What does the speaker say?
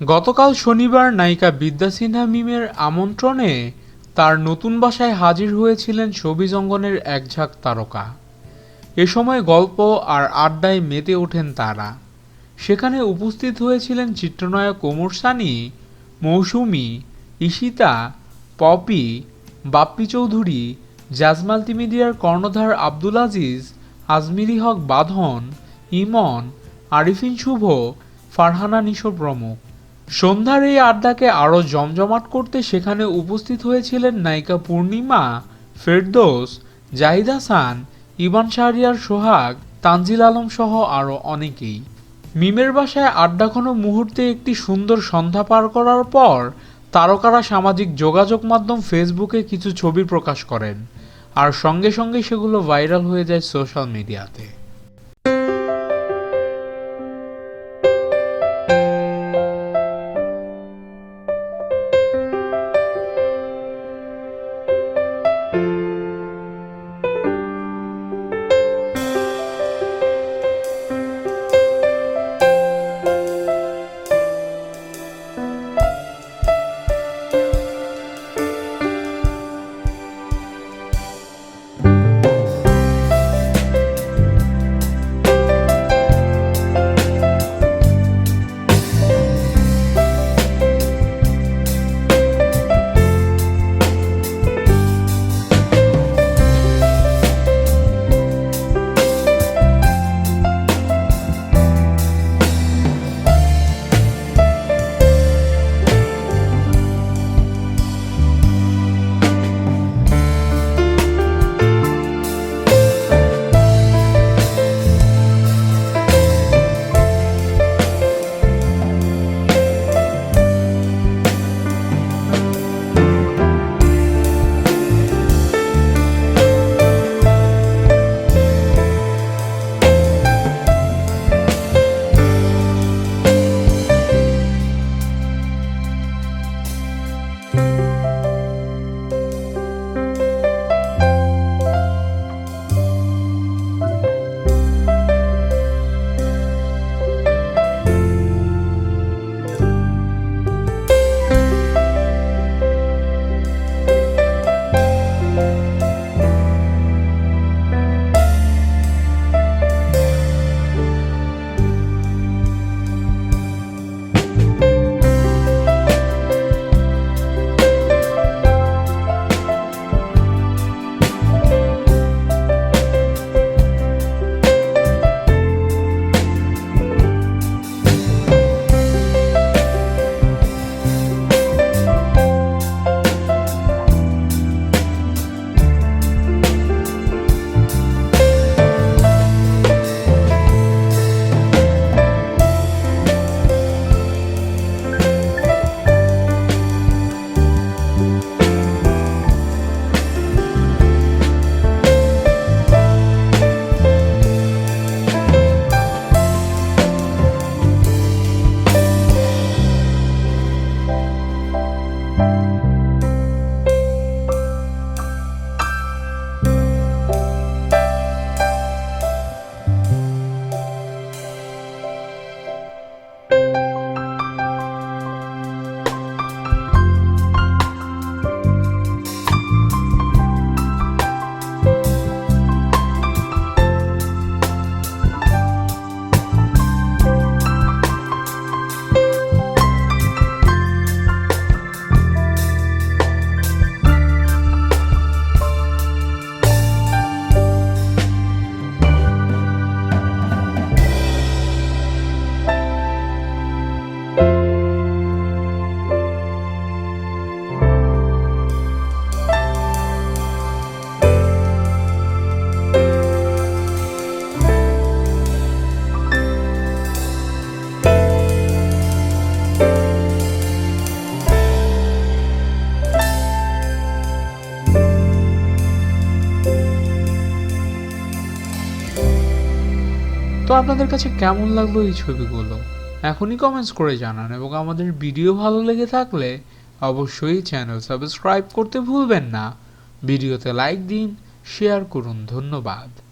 গতকাল শনিবার নায়িকা বিদ্যা সিনহা মিমের আমন্ত্রণে তার নতুন বাসায় হাজির হয়েছিলেন ছবি জঙ্গনের এক ঝাঁক তারকা। এ সময় গল্প আর আড্ডায় মেতে ওঠেন তারা। সেখানে উপস্থিত হয়েছিলেন চিত্রনায়ক ওমর সানি, মৌসুমি, ঈশিতা, পপি, বাপ্পি চৌধুরী জাজ মাল্টিমিডিয়ার কর্ণধার আব্দুল আজিজ, আজমিরি হক বাঁধন, ইমন, আরিফিন শুভ, ফারহানা নিশো প্রমুখ। সন্ধ্যার এই আড্ডাকে আরও জমজমাট করতে সেখানে উপস্থিত হয়েছিলেন নায়িকা পূর্ণিমা ফেরদোস, জাহিদ হাসান, ইবান শাহরিয়ার সোহাগ, তানজিল আলম সহ আরও অনেকেই। মিমের বাসায় আড্ডা কোনো মুহূর্তে একটি সুন্দর সন্ধ্যা পার করার পর তারকারা সামাজিক যোগাযোগ মাধ্যম ফেসবুকে কিছু ছবি প্রকাশ করেন। আর সঙ্গে সঙ্গে সেগুলো ভাইরাল হয়ে যায় সোশ্যাল মিডিয়াতে। আপনাদের কাছে কেমন লাগল এই ছবিগুলো? এখনই কমেন্টস করে জানান এবং আমাদের ভিডিও ভালো লেগে থাকলে অবশ্যই চ্যানেল সাবস্ক্রাইব করতে ভুলবেন না। ভিডিওতে লাইক দিন শেয়ার করুন, ধন্যবাদ।